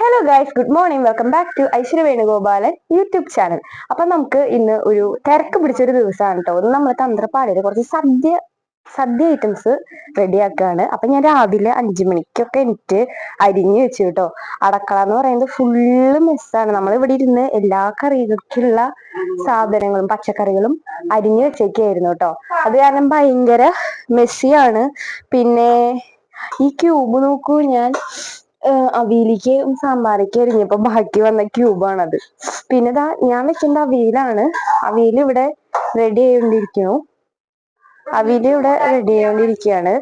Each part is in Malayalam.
Hello guys good morning welcome back to Aishwarya Venugopalan YouTube channel അപ്പൊ നമുക്ക് ഇന്ന് ഒരു തിരക്ക് പിടിച്ചൊരു ദിവസമാണ് കേട്ടോ ഒന്ന് നമ്മൾ തന്ത്രപ്പാടിയിൽ കുറച്ച് സദ്യ സദ്യ ഐറ്റംസ് റെഡിയാക്കുകയാണ് അപ്പൊ ഞാൻ രാവിലെ അഞ്ചു മണിക്കൊക്കെ എനിക്ക് അരിഞ്ഞു വെച്ചു കേട്ടോ അടക്കള എന്ന് പറയുന്നത് ഫുള്ള് മെസ്സാണ് നമ്മൾ ഇവിടെ ഇരുന്ന് എല്ലാ കറികൾക്കുള്ള സാധനങ്ങളും പച്ചക്കറികളും അരിഞ്ഞു വെച്ചേക്കായിരുന്നു കേട്ടോ അത് കാരണം ഭയങ്കര മെസ്സിയാണ് പിന്നെ ഈ ക്യൂബ് നോക്കൂ ഞാൻ. അവിയിലേക്ക് സാമ്പാറേക്ക് എരിഞ്ഞപ്പോ ബാക്കി വന്ന അത്. പിന്നെ ദാ ഞാൻ വെക്കേണ്ട അവിയലാണ്. അവിയൽ ഇവിടെ റെഡി ആയിക്കൊണ്ടിരിക്കുന്നു അവിയൽ ഇവിടെ റെഡി ആയിക്കൊണ്ടിരിക്കുകയാണ്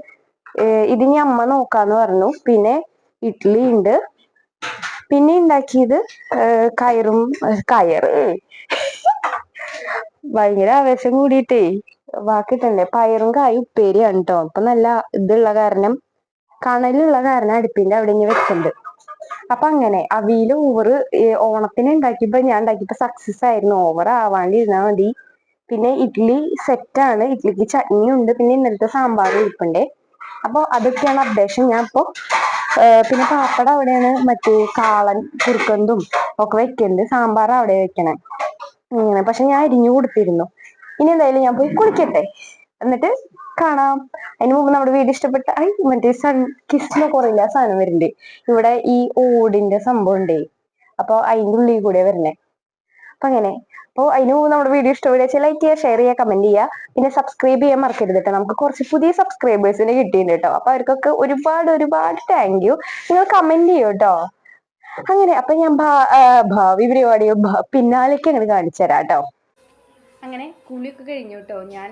ഇത് ഇനി അമ്മ നോക്കാന്ന് പറഞ്ഞു. പിന്നെ ഇഡ്ഡലി ഉണ്ട് പിന്നെ ഉണ്ടാക്കിയത് കയറും കയറ് ഭയങ്കര ആവേശം കൂടിയിട്ടേ. വാക്കിട്ടണ്ടേ പയറും കായും ഉപ്പേരിയാണ് കേട്ടോ അപ്പൊ നല്ല ഇതുള്ള കാരണം കണലുള്ള കാരണം അടുപ്പിന്റെ അവിടെ ഇങ്ങനെ വെച്ചിട്ടുണ്ട് അപ്പൊ അങ്ങനെ അവിയിൽ ഓവർ ഓണത്തിന് ഉണ്ടാക്കിയപ്പോ ഞാൻ ഉണ്ടാക്കിയപ്പോ സക്സസ് ആയിരുന്നു. ഓവർ ആവാണ്ടിരുന്നാ മതി. പിന്നെ ഇഡ്ഡലി സെറ്റാണ് ഇഡ്ഡലിക്ക് ചട്നി ഉണ്ട്. പിന്നെ ഇന്നലത്തെ സാമ്പാർ ഇരിപ്പുണ്ട്. അപ്പൊ അതൊക്കെയാണ് അപ്ഡേഷൻ ഞാൻ ഇപ്പോ പിന്നെ പാപ്പട അവിടെയാണ്. മറ്റേ കാളൻ കുറുക്കന്തും ഒക്കെ വെക്കുന്നുണ്ട് സാമ്പാർ അവിടെ വെക്കണേ. ഇങ്ങനെ. പക്ഷെ ഞാൻ അരിഞ്ഞു കൊടുത്തിരുന്നു. ഇനി എന്തായാലും ഞാൻ പോയി കുളിക്കട്ടെ. എന്നിട്ട് കാണാം. അതിന് മുമ്പ് നമ്മുടെ വീട് ഇഷ്ടപ്പെട്ട ഐ മറ്റേ സൺ കിസ്റ്റിനെ കുറയില്ല സാധനം വരുന്നുണ്ട്. ഇവിടെ ഈ ഓടിന്റെ സംഭവം ഉണ്ടേ. അപ്പൊ അതിന്റെ ഉള്ളിൽ കൂടെ വരണേ അപ്പൊ അങ്ങനെ. അപ്പോൾ അതിന് മുമ്പ് നമ്മുടെ വീഡിയോ ഇഷ്ടപ്പെടുക ലൈക്ക് ചെയ്യുക ഷെയർ ചെയ്യുക കമന്റ് ചെയ്യുക. പിന്നെ സബ്സ്ക്രൈബ് ചെയ്യാൻ മറക്കരുത് കേട്ടോ നമുക്ക് കുറച്ച് പുതിയ സബ്സ്ക്രൈബേഴ്സിനെ കിട്ടിയിട്ടുണ്ട് കേട്ടോ അപ്പൊ അവർക്കൊക്കെ ഒരുപാട് ഒരുപാട് താങ്ക് യു നിങ്ങൾ കമന്റ് ചെയ്യൂ കേട്ടോ അങ്ങനെ. അപ്പൊ ഞാൻ ഭാവി പരിപാടിയോ പിന്നാലേക്ക് അങ്ങനെ കാണിച്ചു തരാം കേട്ടോ അങ്ങനെ കുളിയൊക്കെ കഴിഞ്ഞു കേട്ടോ ഞാൻ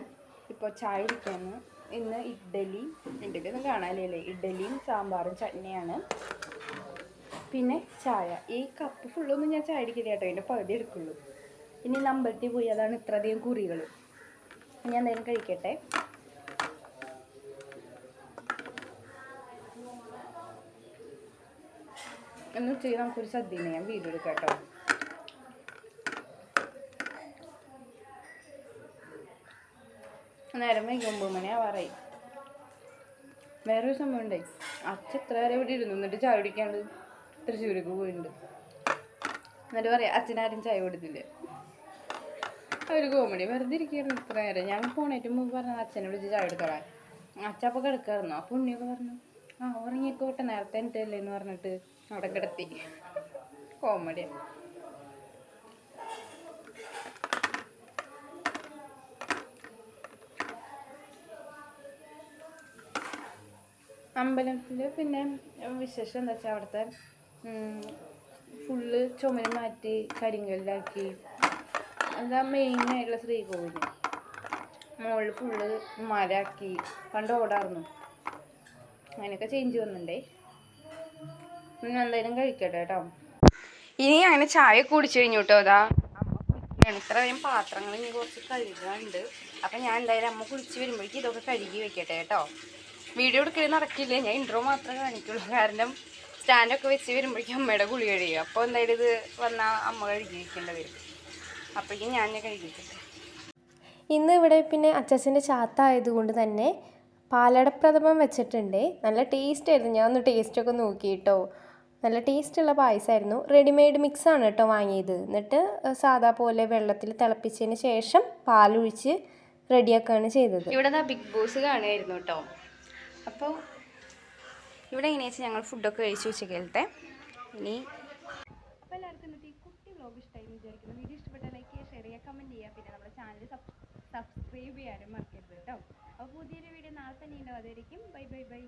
ഇപ്പോൾ ചായ കുടിക്കാന്ന് ഇന്ന് ഇഡ്ഡലി ഇഡ്ഡലി ഒന്നും കാണാനില്ലേ ഇഡ്ഡലിയും സാമ്പാറും ചട്നിയാണ്. പിന്നെ ചായ. ഈ കപ്പ് ഫുള്ളൊന്നും ഞാൻ ചായ അടിക്കില്ല കേട്ടോ. അതിന്റെ പകുതി എടുക്കുള്ളൂ. ഇനി നമ്പലത്തിൽ പോയി. അതാണ് ഇത്രയധികം കുറികൾ ഞാൻ എന്തായാലും കഴിക്കട്ടെ. എന്ന് ഉച്ചയ്ക്ക് നമുക്കൊരു സദ്യ ഞാൻ വീഡിയോ എടുക്കാം കേട്ടോ. നേരം വൈകി ഒമ്പത് മണി ആവാറായി വേറൊരു സംഭവം ഉണ്ടായി അച്ഛൻ എത്ര വരെ ഇവിടെ ഇരുന്നു. എന്നിട്ട് ചായ കുടിക്കാണ്ട് തൃശ്ശൂർക്ക് പോയിട്ടുണ്ട് എന്നിട്ട് പറയാം അച്ഛനാരും ചായ കൊടുത്തില്ല. ഒരു കോമഡി വെറുതെ ഇരിക്കുകയായിരുന്നു ഇത്ര നേരം. ഞാൻ പോണേറ്റ് മുമ്പ് പറഞ്ഞു അച്ഛനെ വിളിച്ച് ചായ എടുത്തോളാൻ അച്ഛ അപ്പോൾ കിടക്കായിരുന്നു. അപ്പോൾ ഉണ്ണിയൊക്കെ പറഞ്ഞു ആ ഉറങ്ങിക്കോട്ടെ നേരത്തെ എന്നിട്ടല്ലേ എന്ന് പറഞ്ഞിട്ട് അവിടെ കിടത്തി. കോമഡിയാണ് അമ്പലത്തിൽ പിന്നെ വിശേഷം എന്താ വെച്ചാൽ അവിടുത്തെ ഫുള്ള് ചുമര് മാറ്റി കരിങ്കല്ലാക്കി. എന്താ മെയിനായിട്ടുള്ള ശ്രീകോവിൽ മുകളിൽ ഫുള്ള് മരാക്കി പണ്ട് ഓടാറുന്നു അങ്ങനെയൊക്കെ ചേഞ്ച് വന്നിട്ടുണ്ടേ പിന്നെ എന്തായാലും കഴിക്കട്ടെ കേട്ടോ ഇനി അങ്ങനെ ചായ കുടിച്ചു കഴിഞ്ഞു കേട്ടോ അതാ ഇത്രയും പാത്രങ്ങൾ ഇനി കുറച്ച് കഴുകാനുണ്ട്. അപ്പം ഞാൻ എന്തായാലും അമ്മ കുളിച്ച് വരുമ്പോഴേക്കും ഇതൊക്കെ കഴുകി വെക്കട്ടെ കേട്ടോ വീഡിയോ എടുക്കൽ നടക്കില്ല. ഞാൻ ഇൻട്രോ മാത്രമേ കാണിക്കുള്ളൂ. കാരണം സ്റ്റാൻഡൊക്കെ വെച്ച് വരുമ്പോഴേക്കും അമ്മയുടെ ഗുളി കഴിയും. അപ്പോൾ എന്തായാലും ഇത് വന്നാൽ അമ്മ കഴുകി വയ്ക്കേണ്ടി വരും അപ്പോഴേക്കും ഞാൻ കഴുകി വയ്ക്കട്ടെ ഇന്ന് ഇവിടെ പിന്നെ അച്ചാച്ചന്റെ ചാത്തായതുകൊണ്ട് തന്നെ പാലടപ്രഥമം വെച്ചിട്ടുണ്ട്. നല്ല ടേസ്റ്റ് ആയിരുന്നു. ഞാൻ ഒന്ന് ടേസ്റ്റൊക്കെ നോക്കിയിട്ടോ നല്ല ടേസ്റ്റുള്ള പായസമായിരുന്നു റെഡിമെയ്ഡ് മിക്സാണ് കേട്ടോ വാങ്ങിയത്. എന്നിട്ട് സാധാ പോലെ വെള്ളത്തിൽ തിളപ്പിച്ചതിന് ശേഷം പാലൊഴിച്ച് റെഡിയാക്കുകയാണ് ചെയ്തത്. ഇവിടെ ബിഗ് ബോസ് കാണുമായിരുന്നു കേട്ടോ അപ്പോൾ ഇവിടെ എങ്ങനെയാ വെച്ചാൽ ഞങ്ങൾ ഫുഡൊക്കെ കഴിച്ചു ഉച്ചക്കലത്തെ ഇനി അപ്പോൾ എല്ലാവർക്കും ഇന്നത്തെ കുട്ടി വ്ലോഗ് ഇഷ്ടമായി വിചാരിക്കുന്നു. വീഡിയോ ഇഷ്ടപ്പെട്ട ലൈക്ക് ചെയ്യുക ഷെയർ ചെയ്യുക കമന്റ് ചെയ്യുക. പിന്നെ നമ്മുടെ ചാനൽ സബ്സ്ക്രൈബ് ചെയ്യാനും മറക്കരുത് കേട്ടോ. അപ്പോൾ പുതിയൊരു വീഡിയോ നാളെ തന്നെ ഉണ്ടാവും അതായിരിക്കും ബൈ ബൈ ബൈ.